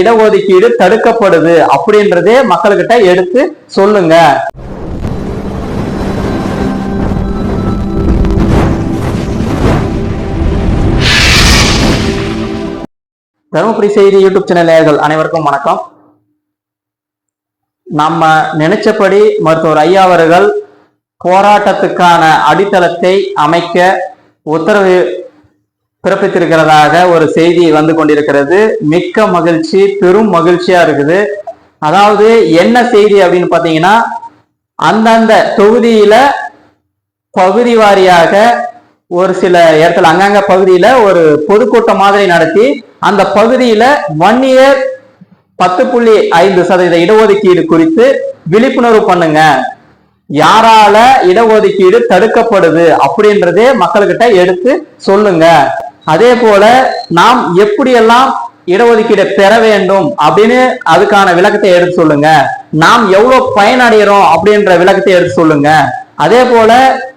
இடஒதுக்கீடு தடுக்கப்படுது அப்படின்றதே மக்கள்கிட்ட எடுத்து சொல்லுங்க. தருமபுரி செய்தி யூடியூப் சேனல் நேயர்கள் அனைவருக்கும் வணக்கம். நம்ம நினைச்சபடி மருத்துவர் ஐயா அவர்கள் போராட்டத்துக்கான அடித்தளத்தை அமைக்க உத்தரவு பிறப்பித்திருக்கிறதாக ஒரு செய்தி வந்து கொண்டிருக்கிறது. மிக்க மகிழ்ச்சி பெரும் மகிழ்ச்சியா இருக்குது. அதாவது என்ன செய்தி அப்படின்னு பார்த்தீங்கன்னா அந்தந்த தொகுதியில பகுதி வாரியாக ஒரு சில இடத்துல அங்கங்க பகுதியில ஒரு பொதுக்கூட்டம் மாதிரி நடத்தி அந்த பகுதியில ஒன் இயர் பத்து புள்ளி ஐந்து சதவீத இடஒதுக்கீடு குறித்து விழிப்புணர்வு பண்ணுங்க. யாரால இடஒதுக்கீடு தடுக்கப்படுது அப்படின்றதே மக்கள்கிட்ட எடுத்து சொல்லுங்க. அதே போல நாம் எப்படியெல்லாம் இடஒதுக்கீடு பெற வேண்டும் அப்படின்னு அதுக்கான விளக்கத்தை எடுத்து சொல்லுங்க. நாம் எவ்வளவு பயனடைகிறோம் அப்படின்ற விளக்கத்தை எடுத்து சொல்லுங்க. அதே போல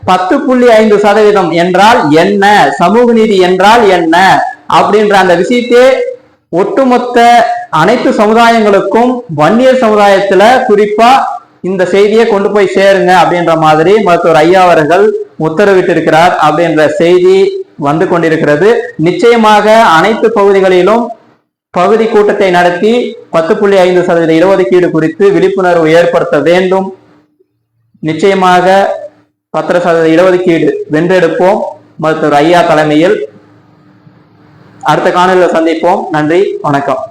பத்து புள்ளி ஐந்து சதவீதம் என்றால் என்ன? சமூக நீதி என்றால் என்ன? அப்படின்ற அந்த விஷயத்தை ஒட்டுமொத்த அனைத்து சமுதாயங்களுக்கும் வன்னியர் சமுதாயத்துல குறிப்பா இந்த செய்தியை கொண்டு போய் சேருங்க அப்படின்ற மாதிரி மருத்துவர் ஐயா அவர்கள் உத்தரவிட்டிருக்கிறார் அப்படின்ற செய்தி வந்து கொண்டிருக்கிறது. நிச்சயமாக அனைத்து பகுதிகளிலும் பகுதி கூட்டத்தை நடத்தி பத்து புள்ளி ஐந்து சதவீத இடஒதுக்கீடு குறித்து விழிப்புணர்வு ஏற்படுத்த வேண்டும். நிச்சயமாக பத்திர சதவீத இடஒதுக்கீடு வென்றெடுப்போம். மருத்துவர் ஐயா தலைமையில் அடுத்த காணொலியில் சந்திப்போம். நன்றி வணக்கம்.